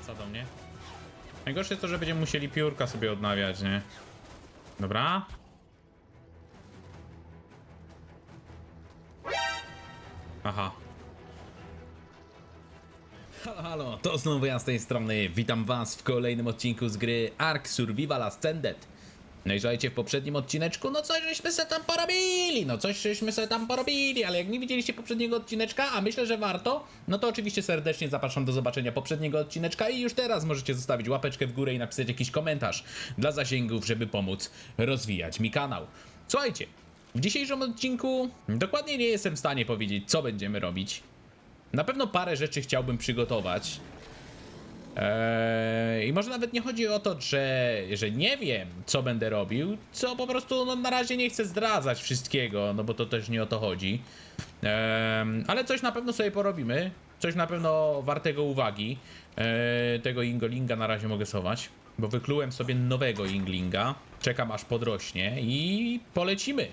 wraca do mnie. Najgorsze jest to, że będziemy musieli piórka sobie odnawiać, nie? Dobra. Aha. Halo, halo, to znowu ja z tej strony. Witam was w kolejnym odcinku z gry Ark Survival Ascended. No i słuchajcie, w poprzednim odcineczku, no coś żeśmy se tam porobili, no coś żeśmy se tam porobili, ale jak nie widzieliście poprzedniego odcineczka, a myślę, że warto, no to oczywiście serdecznie zapraszam do zobaczenia poprzedniego odcineczka i już teraz możecie zostawić łapeczkę w górę i napisać jakiś komentarz dla zasięgów, żeby pomóc rozwijać mi kanał. Słuchajcie, w dzisiejszym odcinku dokładnie nie jestem w stanie powiedzieć, co będziemy robić. Na pewno parę rzeczy chciałbym przygotować. Eee, I może nawet nie chodzi o to, że, że nie wiem, co będę robił, co po prostu no, na razie nie chcę zdradzać wszystkiego, no bo to też nie o to chodzi. Eee, ale coś na pewno sobie porobimy. Coś na pewno wartego uwagi. Eee, tego Ingolinga na razie mogę sować, bo wyklułem sobie nowego Inglinga. Czekam aż podrośnie i polecimy.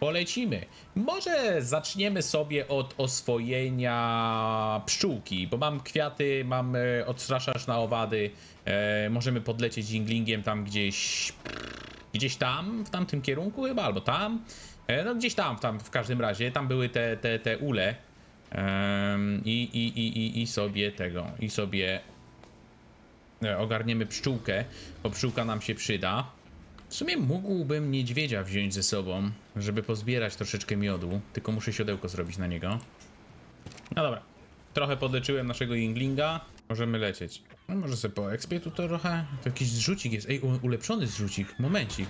Polecimy. Może zaczniemy sobie od oswojenia pszczółki, bo mam kwiaty, mam e, odstraszacz na owady. E, możemy podlecieć jinglingiem tam gdzieś. Gdzieś tam, w tamtym kierunku chyba, albo tam. E, no gdzieś tam, tam w każdym razie. Tam były te, te, te ule. Em, i, i, i, i, I sobie tego, i sobie e, ogarniemy pszczółkę, bo pszczółka nam się przyda. W sumie mógłbym niedźwiedzia wziąć ze sobą, żeby pozbierać troszeczkę miodu, tylko muszę siodełko zrobić na niego. No dobra, trochę podleczyłem naszego Yinglinga, możemy lecieć. No może sobie po expie tu trochę, to jakiś zrzucik jest, ej, ulepszony zrzucik, momencik.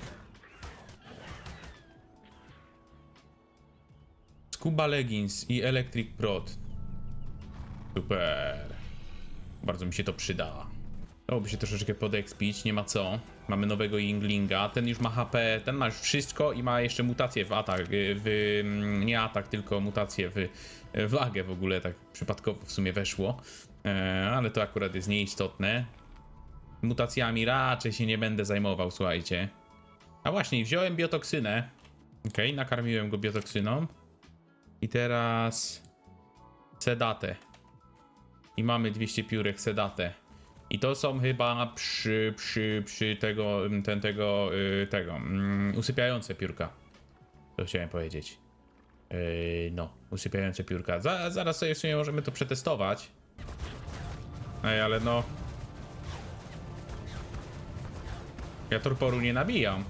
Scuba Leggings i Electric Prod. Super. Bardzo mi się to przyda. Dałoby się troszeczkę podekspić, nie ma co. Mamy nowego Yinglinga, ten już ma HP, ten ma już wszystko i ma jeszcze mutację w atak, y, w, mm, nie atak, tylko mutację w w wagę w ogóle, tak przypadkowo w sumie weszło. E, ale to akurat jest nieistotne. Mutacjami raczej się nie będę zajmował, słuchajcie. A właśnie, wziąłem biotoksynę. Okej, nakarmiłem go biotoksyną. I teraz... Sedatę. I mamy 200 piórek sedatę. I to są chyba przy, przy, przy tego, ten, tego, y, tego, mm, usypiające piórka. To chciałem powiedzieć. Yy, no, usypiające piórka. Za, zaraz sobie w sumie możemy to przetestować. Ej, ale no... Ja torporu nie nabijam.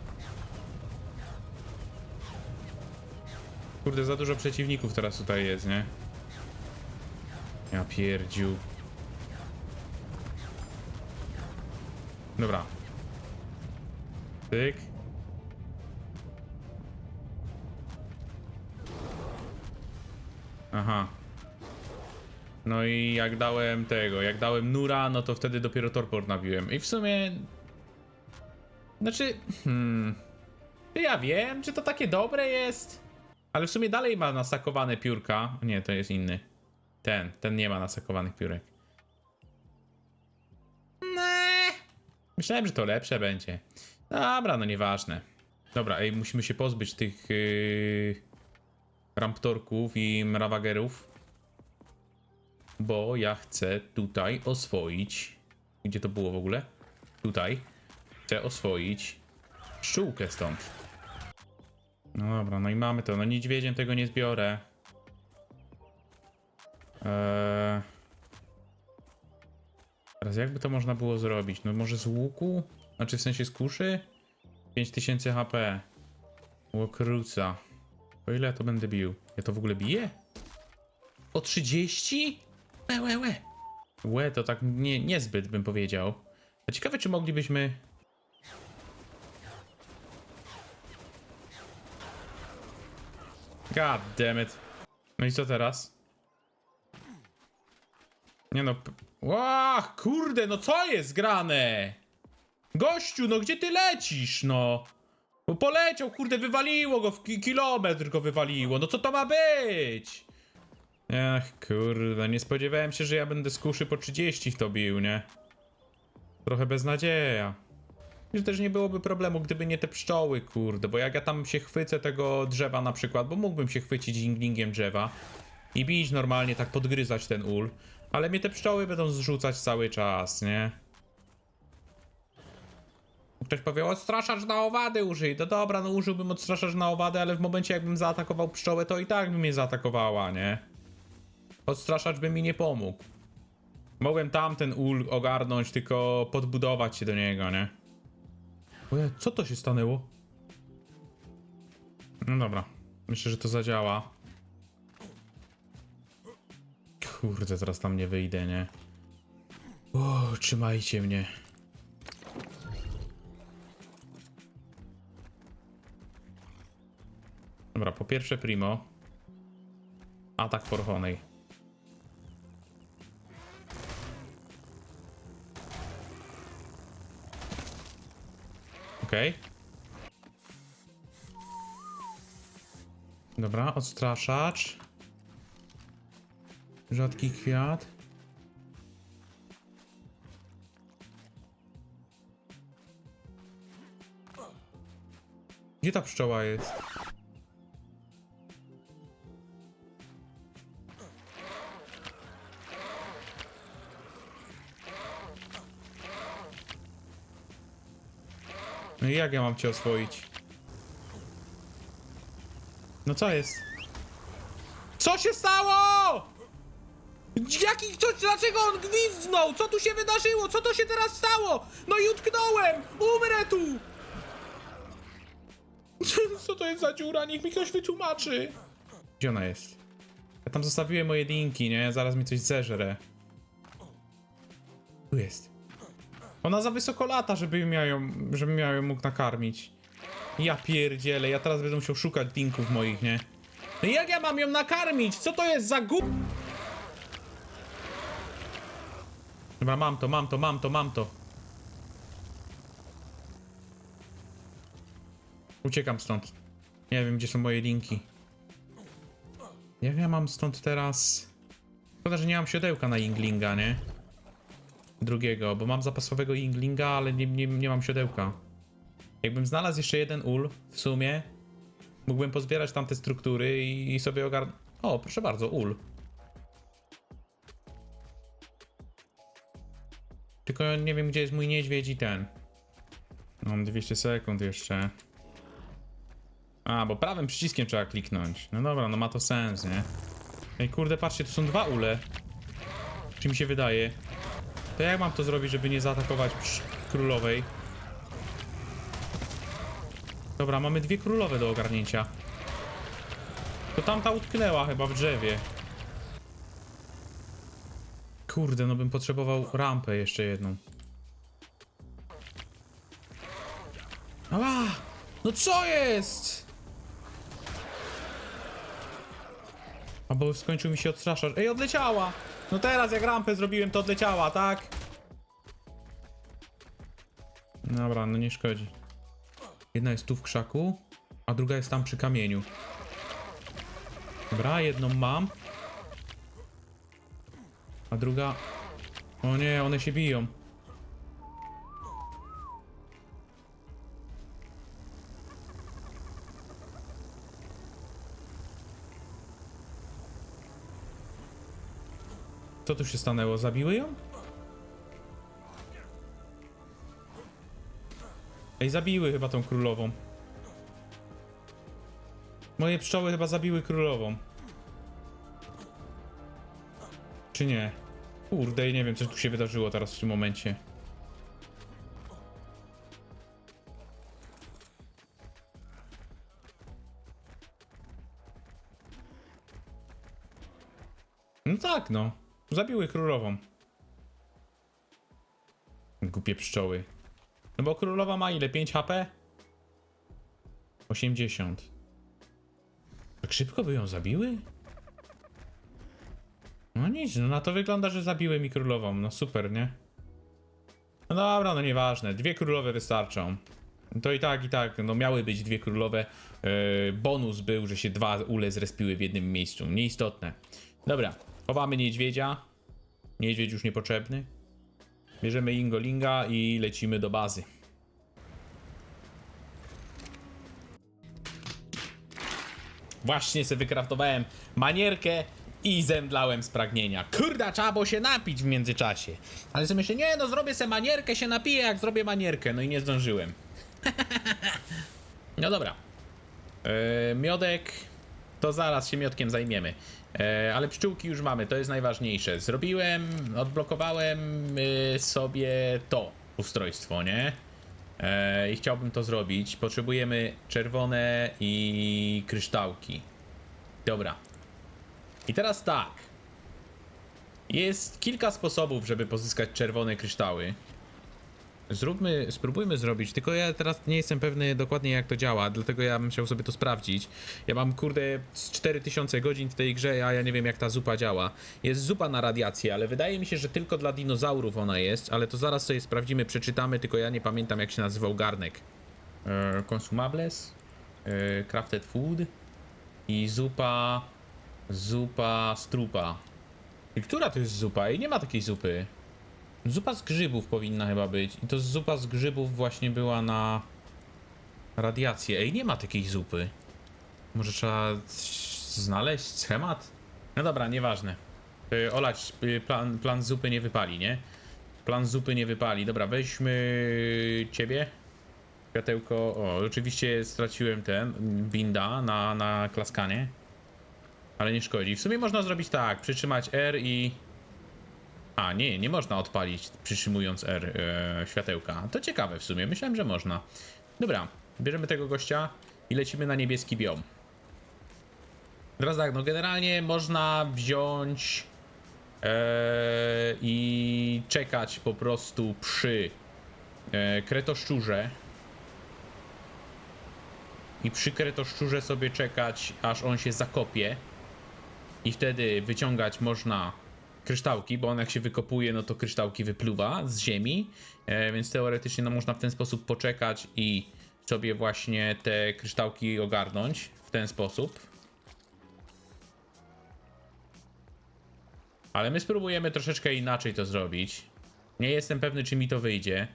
Kurde, za dużo przeciwników teraz tutaj jest, nie? Ja pierdziu. Dobra. Tyk. Aha. No i jak dałem tego, jak dałem Nura, no to wtedy dopiero torpor nabiłem. I w sumie... Znaczy... Hmm... Ja wiem, czy to takie dobre jest. Ale w sumie dalej ma nasakowane piórka. Nie, to jest inny. Ten, ten nie ma nasakowanych piórek. Myślałem, że to lepsze będzie. Dobra, no nieważne. Dobra, ej, musimy się pozbyć tych yy, ramptorków i mrawagerów. Bo ja chcę tutaj oswoić. Gdzie to było w ogóle? Tutaj. Chcę oswoić pszczółkę stąd. No dobra, no i mamy to. No niedźwiedziem tego nie zbiorę. Eee... Teraz jakby to można było zrobić? No może z łuku? Znaczy w sensie z kuszy? 5000 HP. Łokruca. O ile ja to będę bił? Ja to w ogóle biję? O 30? Łe, łe, łe. Łe, to tak nie, niezbyt bym powiedział. A ciekawe, czy moglibyśmy... God damn it. No i co teraz? Nie no. p- Ła, kurde, no co jest grane? Gościu, no gdzie ty lecisz, no? Bo poleciał, kurde, wywaliło go w ki kilometr go wywaliło. No co to ma być? Ach, kurde, nie spodziewałem się, że ja będę z kuszy po 30 w to bił, nie? Trochę beznadzieja. Że też nie byłoby problemu, gdyby nie te pszczoły, kurde, bo jak ja tam się chwycę tego drzewa na przykład, bo mógłbym się chwycić inglingiem drzewa i bić normalnie, tak podgryzać ten ul, Ale mnie te pszczoły będą zrzucać cały czas, nie? Ktoś powie, odstraszacz na owady użyj. No dobra, no użyłbym odstraszacz na owady, ale w momencie jakbym zaatakował pszczołę, to i tak by mnie zaatakowała, nie? Odstraszacz by mi nie pomógł. Mogłem tamten ul ogarnąć, tylko podbudować się do niego, nie? Oje, co to się stanęło? No dobra, myślę, że to zadziała. Kurde, teraz tam nie wyjdę, nie? O, trzymajcie mnie. Dobra, po pierwsze primo. Atak for Honey. Okej. Dobra, odstraszacz. Rzadki kwiat. Gdzie ta pszczoła jest? No i jak ja mam cię oswoić? No co jest? Co się stało? Jaki, co, dlaczego on gwizdnął? Co tu się wydarzyło? Co to się teraz stało? No i utknąłem! Umrę tu! Co to jest za dziura? Niech mi ktoś wytłumaczy. Gdzie ona jest? Ja tam zostawiłem moje linki, nie? Zaraz mi coś zeżre. Tu jest. Ona za wysoko lata, żeby miał ją, żeby miał ją mógł nakarmić. Ja pierdzielę, ja teraz będę musiał szukać linków moich, nie? No jak ja mam ją nakarmić? Co to jest za gu... Dobra, mam to, mam to, mam to, mam to. Uciekam stąd. Nie wiem, gdzie są moje linki. Jak ja mam stąd teraz... Szkoda, że nie mam siodełka na Yinglinga, nie? Drugiego, bo mam zapasowego Yinglinga, ale nie, nie, nie mam siodełka. Jakbym znalazł jeszcze jeden ul, w sumie, mógłbym pozbierać tamte struktury i, i sobie ogarnąć... O, proszę bardzo, ul. Tylko nie wiem, gdzie jest mój niedźwiedź i ten. Mam 200 sekund jeszcze. A, bo prawym przyciskiem trzeba kliknąć. No dobra, no ma to sens, nie? Ej, kurde, patrzcie, tu są dwa ule. Czy mi się wydaje? To jak mam to zrobić, żeby nie zaatakować królowej? Dobra, mamy dwie królowe do ogarnięcia. To tamta utknęła chyba w drzewie. Kurde, no bym potrzebował rampę jeszcze jedną. Ała! No co jest? A bo skończył mi się odstraszacz. Ej, odleciała! No teraz jak rampę zrobiłem, to odleciała, tak? Dobra, no nie szkodzi. Jedna jest tu w krzaku, a druga jest tam przy kamieniu. Dobra, jedną mam. A druga... O nie, one się biją. Co tu się stanęło? Zabiły ją? Ej, zabiły chyba tą królową. Moje pszczoły chyba zabiły królową. Czy nie? Kurde, nie wiem, co tu się wydarzyło teraz w tym momencie. No tak, no. Zabiły królową. Głupie pszczoły. No bo królowa ma ile? 5 HP? 80. Tak szybko by ją zabiły? No nic, no na to wygląda, że zabiły mi królową. No super, nie? No dobra, no nieważne. Dwie królowe wystarczą. To i tak, i tak, no miały być dwie królowe. Yy, bonus był, że się dwa ule zrespiły w jednym miejscu. Nieistotne. Dobra, chowamy niedźwiedzia. Niedźwiedź już niepotrzebny. Bierzemy Ingolinga i lecimy do bazy. Właśnie sobie wykraftowałem manierkę I zemdlałem z pragnienia. Kurda, trzeba było się napić w międzyczasie. Ale sobie myślę, nie no, zrobię se manierkę, się napiję jak zrobię manierkę. No i nie zdążyłem. no dobra. E, miodek, to zaraz się miodkiem zajmiemy. E, ale pszczółki już mamy, to jest najważniejsze. Zrobiłem, odblokowałem y, sobie to ustrojstwo, nie? E, I chciałbym to zrobić. Potrzebujemy czerwone i kryształki. Dobra. I teraz tak. Jest kilka sposobów, żeby pozyskać czerwone kryształy. Zróbmy, spróbujmy zrobić, tylko ja teraz nie jestem pewny dokładnie jak to działa, dlatego ja bym chciał sobie to sprawdzić. Ja mam kurde z 4000 godzin w tej grze, a ja nie wiem jak ta zupa działa. Jest zupa na radiację, ale wydaje mi się, że tylko dla dinozaurów ona jest, ale to zaraz sobie sprawdzimy, przeczytamy, tylko ja nie pamiętam jak się nazywał garnek. E, consumables, e, crafted food i zupa, zupa strupa. I która to jest zupa? I nie ma takiej zupy. Zupa z grzybów powinna chyba być. I to zupa z grzybów właśnie była na radiację. Ej, nie ma takiej zupy. Może trzeba znaleźć schemat? No dobra, nieważne. Y, Olać, y, plan, plan zupy nie wypali, nie? Plan zupy nie wypali. Dobra, weźmy ciebie. Światełko. O, oczywiście straciłem ten binda na, na klaskanie. Ale nie szkodzi. W sumie można zrobić tak, przytrzymać R i a, nie, nie można odpalić przytrzymując R e, światełka. To ciekawe w sumie, myślałem, że można. Dobra, bierzemy tego gościa i lecimy na niebieski biom. Teraz tak, no generalnie można wziąć e, i czekać po prostu przy e, kretoszczurze. I przy kretoszczurze sobie czekać, aż on się zakopie. I wtedy wyciągać można kryształki, bo on jak się wykopuje, no to kryształki wypluwa z ziemi, e, więc teoretycznie no można w ten sposób poczekać i sobie właśnie te kryształki ogarnąć w ten sposób. Ale my spróbujemy troszeczkę inaczej to zrobić. Nie jestem pewny, czy mi to wyjdzie.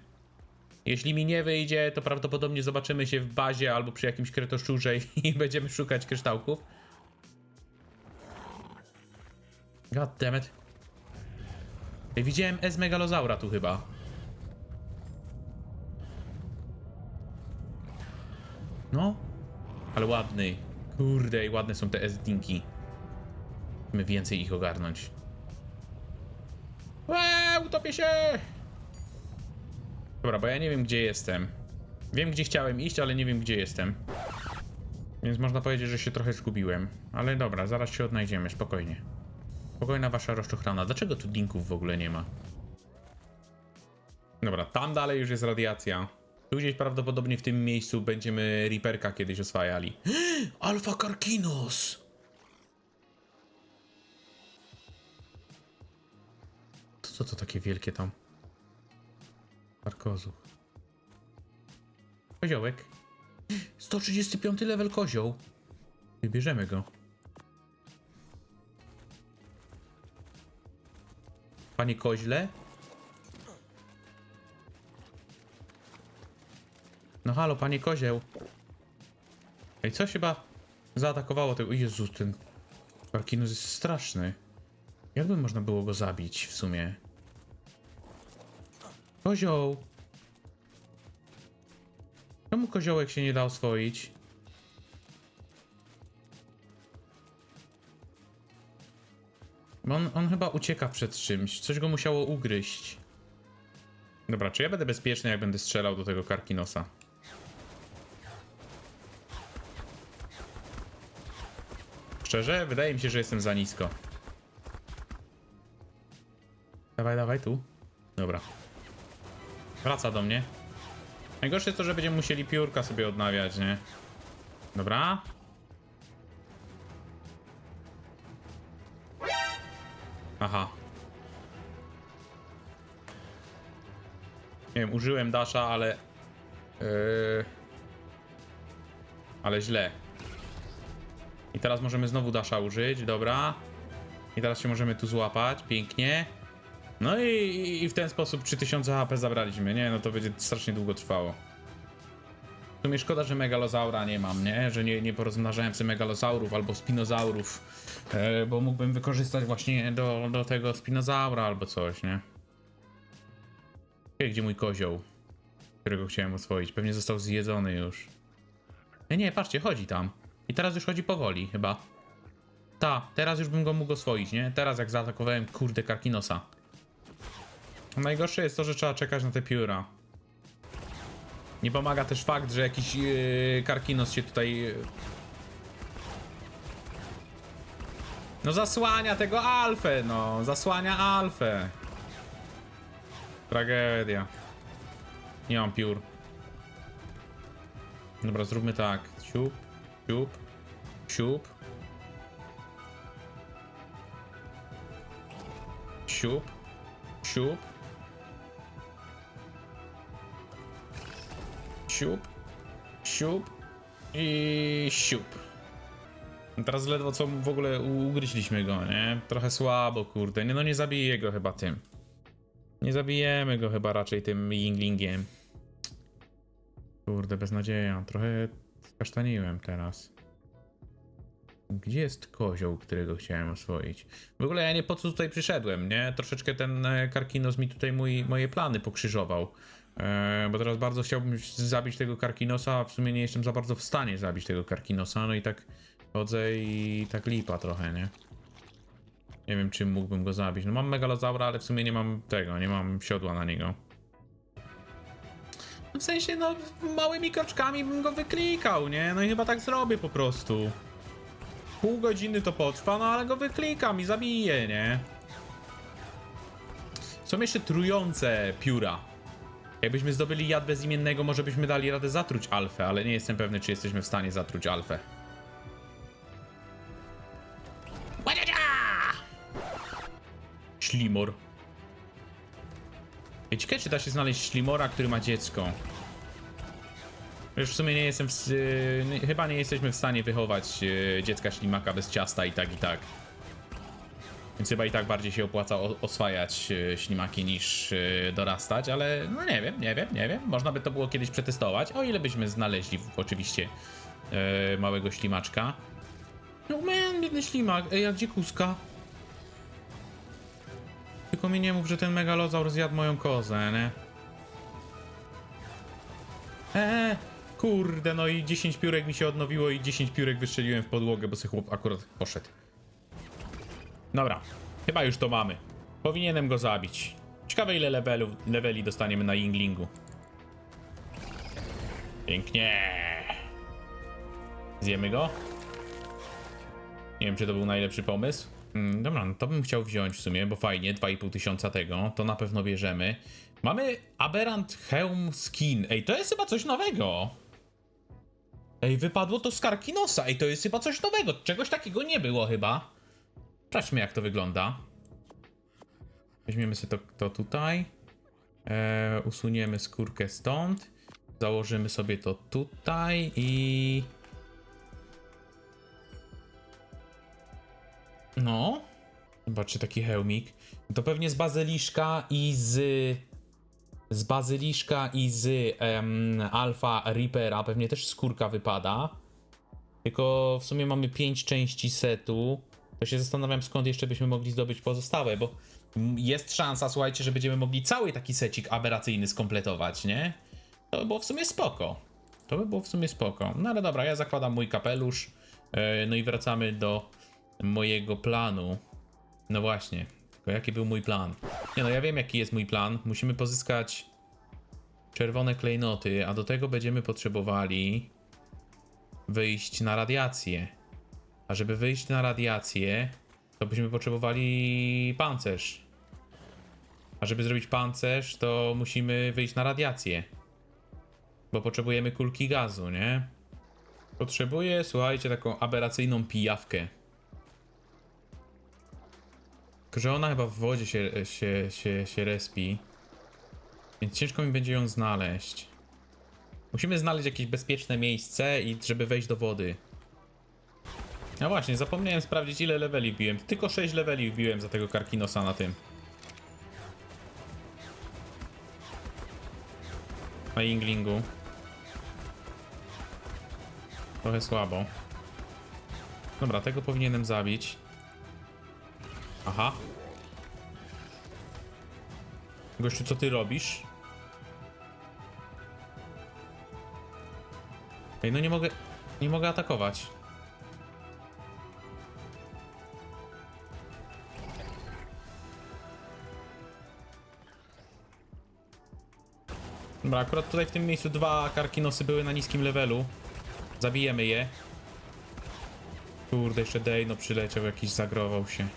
Jeśli mi nie wyjdzie, to prawdopodobnie zobaczymy się w bazie albo przy jakimś kretoszczurze i będziemy szukać kryształków. God damn it. Widziałem S megalozaura tu chyba. No, ale ładny. Kurde, i ładne są te S-dinki. Musimy więcej ich ogarnąć. Eee, utopię się! Dobra, bo ja nie wiem gdzie jestem. Wiem gdzie chciałem iść, ale nie wiem gdzie jestem. Więc można powiedzieć, że się trochę zgubiłem. Ale dobra, zaraz się odnajdziemy, spokojnie. Spokojna wasza rozczochrana. Dlaczego tu dinków w ogóle nie ma? Dobra, tam dalej już jest radiacja. Tu gdzieś prawdopodobnie w tym miejscu będziemy Reaperka kiedyś oswajali. Alpha Karkinos! To co to takie wielkie tam? Arkozu. Koziołek. 135 level kozioł. Wybierzemy go. Panie koźle? No halo, panie kozieł. Ej, coś chyba zaatakowało tego. Jezus, ten Parkinus jest straszny. Jakby można było go zabić w sumie? Kozioł! Czemu koziołek się nie da oswoić? Bo on, on chyba ucieka przed czymś. Coś go musiało ugryźć. Dobra, czy ja będę bezpieczny, jak będę strzelał do tego Karkinosa? Szczerze? Wydaje mi się, że jestem za nisko. Dawaj, dawaj, tu. Dobra. Wraca do mnie. Najgorsze jest to, że będziemy musieli piórka sobie odnawiać, nie? Dobra. Wiem, użyłem dasha, ale... Yy... Ale źle. I teraz możemy znowu dasha użyć, dobra. I teraz się możemy tu złapać, pięknie. No i, i- w ten sposób 3000 HP zabraliśmy, nie? No to będzie strasznie długo trwało. W sumie szkoda, że megalozaura nie mam, nie? Że nie, nie porozmnażałem sobie megalozaurów albo spinozaurów, e, bo mógłbym wykorzystać właśnie do, do tego spinozaura albo coś, nie? Gdzie mój kozioł, którego chciałem oswoić? Pewnie został zjedzony już. Nie, nie, patrzcie, chodzi tam. I teraz już chodzi powoli, chyba. Ta, teraz już bym go mógł oswoić, nie? Teraz jak zaatakowałem, kurde, Karkinosa. Najgorsze jest to, że trzeba czekać na te pióra. Nie pomaga też fakt, że jakiś yy, Karkinos się tutaj... Yy... No zasłania tego Alfę, no. Zasłania Alfę. Tragedia. Nie mam piór. Dobra, zróbmy tak. Siup, siup, siup. Siup, siup. Siup, siup i siup. Teraz ledwo co w ogóle ugryźliśmy go, nie? Trochę słabo, kurde. Nie, no nie zabiję go chyba tym. Nie zabijemy go chyba raczej tym Yinglingiem. Kurde, beznadzieja. Trochę skasztaniłem teraz. Gdzie jest kozioł, którego chciałem oswoić? W ogóle ja nie po co tutaj przyszedłem, nie? Troszeczkę ten e, Karkinos mi tutaj mój, moje plany pokrzyżował. E, bo teraz bardzo chciałbym zabić tego Karkinosa, a w sumie nie jestem za bardzo w stanie zabić tego Karkinosa. No i tak chodzę i tak lipa trochę, nie? Nie wiem, czym mógłbym go zabić. No mam megalozaura, ale w sumie nie mam tego, nie mam siodła na niego. No W sensie, no, małymi kroczkami bym go wyklikał, nie? No i chyba tak zrobię po prostu. Pół godziny to potrwa, no ale go wyklikam i zabiję, nie? Są jeszcze trujące pióra. Jakbyśmy zdobyli jad bezimiennego, może byśmy dali radę zatruć alfę, ale nie jestem pewny, czy jesteśmy w stanie zatruć alfę. Ślimor. Ciekawe, czy da się znaleźć ślimora, który ma dziecko. Już w sumie nie jestem w, chyba nie jesteśmy w stanie wychować yy, dziecka ślimaka bez ciasta i tak i tak. Więc chyba i tak bardziej się opłaca oswajać yy, ślimaki niż yy, dorastać, ale no nie wiem, nie wiem, nie wiem. Można by to było kiedyś przetestować, o ile byśmy znaleźli oczywiście małego ślimaczka. No man, biedny ślimak. Ej, a gdzie kuska? Tylko mi nie mów, że ten megalozaur zjadł moją kozę, nie? Eee, kurde, no i 10 piórek mi się odnowiło i 10 piórek wystrzeliłem w podłogę, bo sobie chłop akurat poszedł. Dobra, chyba już to mamy. Powinienem go zabić. Ciekawe ile levelu, leveli dostaniemy na Yinglingu. Pięknie. Zjemy go? Nie wiem, czy to był najlepszy pomysł. Mm, dobra, no to bym chciał wziąć w sumie, bo fajnie, 2,5 tysiąca tego, to na pewno bierzemy. Mamy Aberrant Helm Skin. Ej, to jest chyba coś nowego. Ej, wypadło to z Karkinosa. Ej, to jest chyba coś nowego. Czegoś takiego nie było chyba. Sprawdźmy, jak to wygląda. Weźmiemy sobie to, to tutaj. E, usuniemy skórkę stąd. Założymy sobie to tutaj i... No. Zobaczcie, taki hełmik. To pewnie z bazyliszka i z... Z bazyliszka i z em, Alpha Reapera pewnie też skórka wypada. Tylko w sumie mamy 5 części setu. To się zastanawiam skąd jeszcze byśmy mogli zdobyć pozostałe, bo jest szansa, słuchajcie, że będziemy mogli cały taki secik aberracyjny skompletować, nie? To by było w sumie spoko. To by było w sumie spoko. No ale dobra, ja zakładam mój kapelusz. e, No i wracamy do mojego planu. No właśnie, tylko jaki był mój plan? Nie no, ja wiem jaki jest mój plan. Musimy pozyskać czerwone klejnoty, a do tego będziemy potrzebowali wyjść na radiację. A żeby wyjść na radiację, to byśmy potrzebowali pancerz. A żeby zrobić pancerz, to musimy wyjść na radiację. Bo potrzebujemy kulki gazu, nie? Potrzebuję, słuchajcie, taką aberracyjną pijawkę. Tylko, że ona chyba w wodzie się, się, się, się respi. Więc ciężko mi będzie ją znaleźć. Musimy znaleźć jakieś bezpieczne miejsce i żeby wejść do wody. No właśnie, zapomniałem sprawdzić ile leveli wbiłem. Tylko 6 leveli wbiłem za tego Karkinosa na tym. Na Inglingu. Trochę słabo. Dobra, tego powinienem zabić. Aha. Gościu, co ty robisz? Ej, no nie mogę... Nie mogę atakować. Dobra, akurat tutaj w tym miejscu dwa karkinosy były na niskim levelu. Zabijemy je. Kurde, jeszcze Dejno przyleciał, jakiś zagrował się.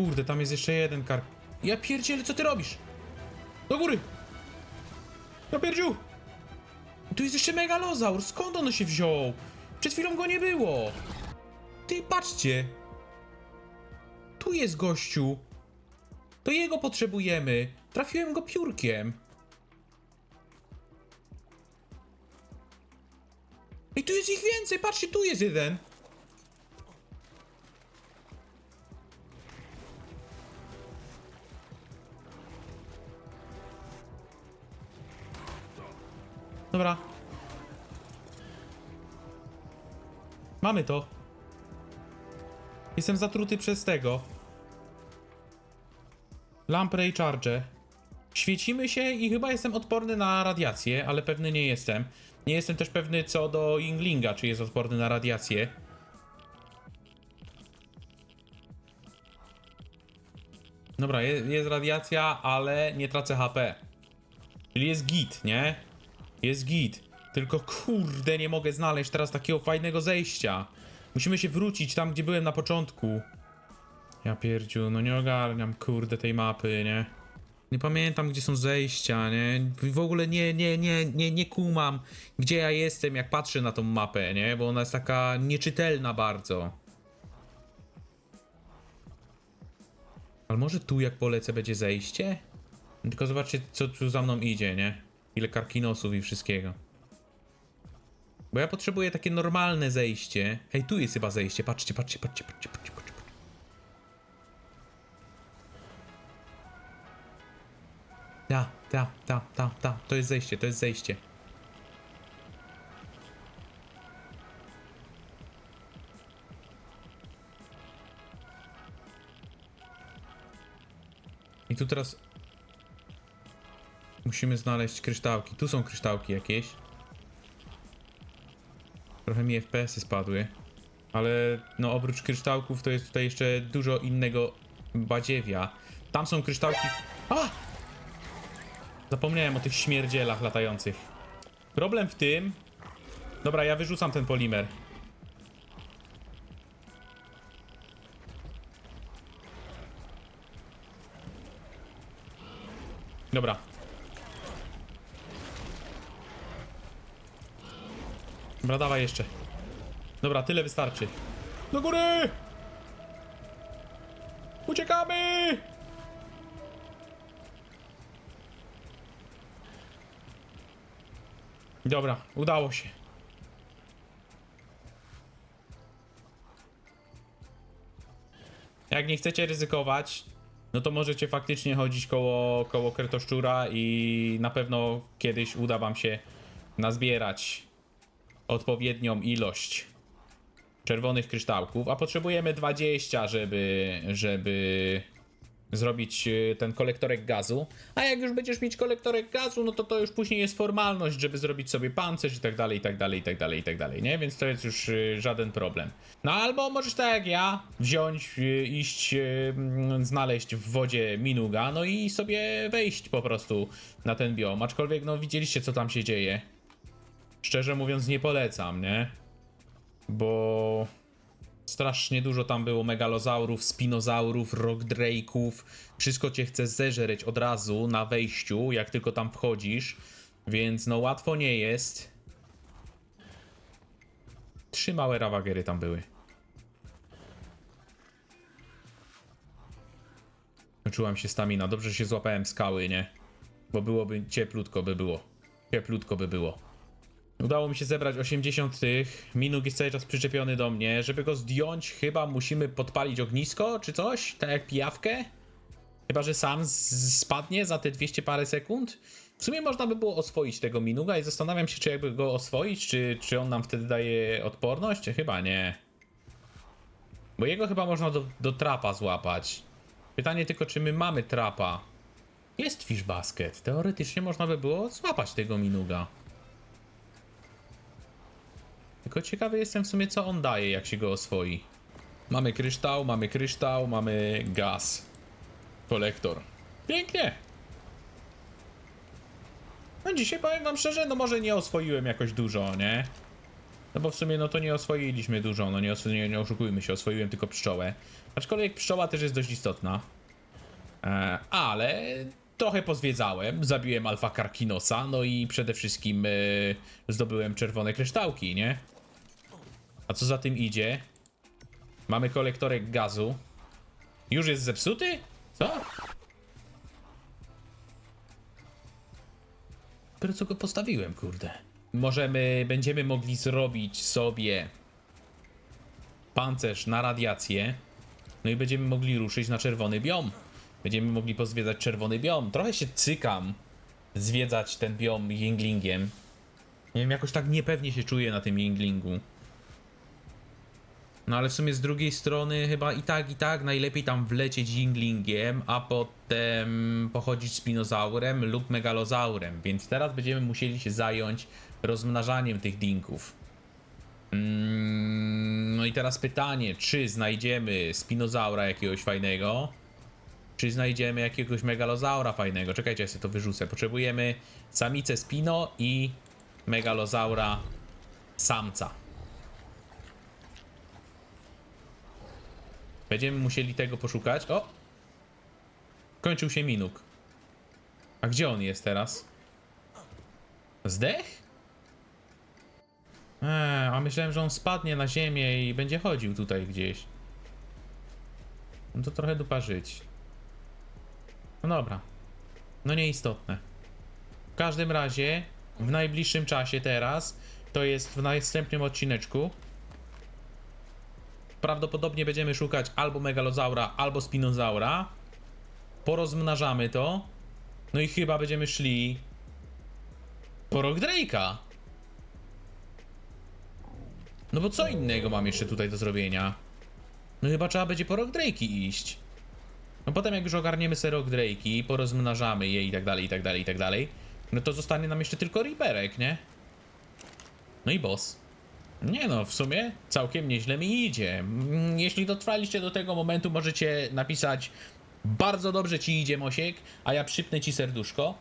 Kurde, tam jest jeszcze jeden kar... Ja pierdzielę, co ty robisz? Do góry! Ja pierdziu! Tu jest jeszcze megalozaur, skąd on się wziął? Przed chwilą go nie było! Ty, patrzcie! Tu jest gościu! To jego potrzebujemy! Trafiłem go piórkiem! Ej, tu jest ich więcej! Patrzcie, tu jest jeden! Dobra. Mamy to. Jestem zatruty przez tego. Lamprey charge. Świecimy się i chyba jestem odporny na radiację, ale pewny nie jestem. Nie jestem też pewny co do Yinglinga, czy jest odporny na radiację. Dobra, jest, jest radiacja, ale nie tracę HP. Czyli jest git, nie? Jest git. Tylko kurde, nie mogę znaleźć teraz takiego fajnego zejścia. Musimy się wrócić tam, gdzie byłem na początku. Ja pierdziu, no nie ogarniam kurde tej mapy, nie? Nie pamiętam, gdzie są zejścia, nie? W ogóle nie, nie, nie, nie, nie kumam, gdzie ja jestem, jak patrzę na tą mapę, nie? Bo ona jest taka nieczytelna bardzo. Ale może tu, jak polecę, będzie zejście? Tylko zobaczcie, co tu za mną idzie, nie? Ile karkinosów i wszystkiego. Bo ja potrzebuję takie normalne zejście. Ej, tu jest chyba zejście. Patrzcie, patrzcie, patrzcie, patrzcie, patrzcie. patrzcie. Ta, ta, ta, ta, ta. To jest zejście, to jest zejście. I tu teraz Musimy znaleźć kryształki. Tu są kryształki jakieś. Trochę mi FPS-y spadły. Ale no oprócz kryształków to jest tutaj jeszcze dużo innego badziewia. Tam są kryształki... A! Zapomniałem o tych śmierdzielach latających. Problem w tym... Dobra, ja wyrzucam ten polimer. Dobra, Dobra, dawaj jeszcze. Dobra, tyle wystarczy. Do góry! Uciekamy! Dobra, udało się. Jak nie chcecie ryzykować, no to możecie faktycznie chodzić koło, koło kretoszczura i na pewno kiedyś uda wam się nazbierać odpowiednią ilość czerwonych kryształków, a potrzebujemy 20, żeby, żeby zrobić e, ten kolektorek gazu. A jak już będziesz mieć kolektorek gazu, no to to już później jest formalność, żeby zrobić sobie pancerz i tak dalej, i tak dalej, i tak dalej, i tak dalej, nie? Więc to jest już e, żaden problem. No albo możesz tak jak ja, wziąć, e, iść, znaleźć w wodzie minuga, no i sobie wejść po prostu na ten biom. Aczkolwiek, no widzieliście co tam się dzieje. Szczerze mówiąc, nie polecam, nie? Bo strasznie dużo tam było megalozaurów, spinozaurów, rockdrake'ów. Wszystko cię chce zeżreć od razu na wejściu, jak tylko tam wchodzisz. Więc no łatwo nie jest. Trzy małe rawagery tam były. Czułam się stamina. Dobrze się złapałem skały, nie? Bo byłoby cieplutko by było. Cieplutko by było. Udało mi się zebrać 80 tych. Minuk jest cały czas przyczepiony do mnie. Żeby go zdjąć, chyba musimy podpalić ognisko czy coś? Tak jak pijawkę? Chyba, że sam spadnie za te 200 parę sekund. W sumie można by było oswoić tego minuga i zastanawiam się, czy jakby go oswoić, czy, czy on nam wtedy daje odporność? Chyba nie. Bo jego chyba można do, do trapa złapać. Pytanie tylko, czy my mamy trapa. Jest fish basket. Teoretycznie można by było złapać tego minuga. Tylko ciekawy jestem w sumie, co on daje, jak się go oswoi. Mamy kryształ, mamy kryształ, mamy gaz. Kolektor. Pięknie. No dzisiaj powiem wam szczerze, no może nie oswoiłem jakoś dużo, nie? No bo w sumie no to nie oswoiliśmy dużo, no nie, nie, nie oszukujmy się, oswoiłem tylko pszczołę. Aczkolwiek pszczoła też jest dość istotna. E, ale trochę pozwiedzałem, zabiłem alfa karkinosa, no i przede wszystkim e, zdobyłem czerwone kryształki, nie? A co za tym idzie? Mamy kolektorek gazu. Już jest zepsuty? Co? Dopiero co go postawiłem, kurde. Możemy, będziemy mogli zrobić sobie pancerz na radiację. No i będziemy mogli ruszyć na czerwony biom. Będziemy mogli pozwiedzać czerwony biom. Trochę się cykam zwiedzać ten biom Yinglingiem. Nie wiem, jakoś tak niepewnie się czuję na tym Yinglingu. No ale w sumie z drugiej strony chyba i tak, i tak najlepiej tam wlecieć Yinglingiem, a potem pochodzić spinozaurem lub megalozaurem. Więc teraz będziemy musieli się zająć rozmnażaniem tych dinków. Mm, no i teraz pytanie, czy znajdziemy spinozaura jakiegoś fajnego? Czy znajdziemy jakiegoś megalozaura fajnego? Czekajcie, ja sobie to wyrzucę. Potrzebujemy samicę spino i megalozaura samca. Będziemy musieli tego poszukać. O! Kończył się minuk. A gdzie on jest teraz? Zdech? Eee, a myślałem, że on spadnie na ziemię i będzie chodził tutaj gdzieś. No to trochę dupa żyć. No dobra. No nieistotne. W każdym razie, w najbliższym czasie teraz, to jest w następnym odcineczku, prawdopodobnie będziemy szukać albo megalozaura, albo spinozaura. Porozmnażamy to. No i chyba będziemy szli po Rock Drake'a. No bo co innego mam jeszcze tutaj do zrobienia? No chyba trzeba będzie po Rock Drake'i iść. No potem jak już ogarniemy sobie Rock Drake'i, porozmnażamy je i tak dalej, i tak dalej, i tak dalej, no to zostanie nam jeszcze tylko Reaperek, nie? No i boss. Nie no, w sumie całkiem nieźle mi idzie. Mm, Jeśli dotrwaliście do tego momentu, możecie napisać bardzo dobrze ci idzie, Mosiek, a ja przypnę ci serduszko.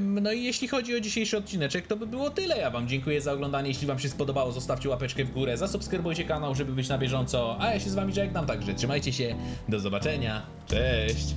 No i jeśli chodzi o dzisiejszy odcineczek, to by było tyle. Ja wam dziękuję za oglądanie. Jeśli wam się spodobało, zostawcie łapeczkę w górę, zasubskrybujcie kanał, żeby być na bieżąco. A ja się z wami żegnam, także trzymajcie się. Do zobaczenia. Cześć!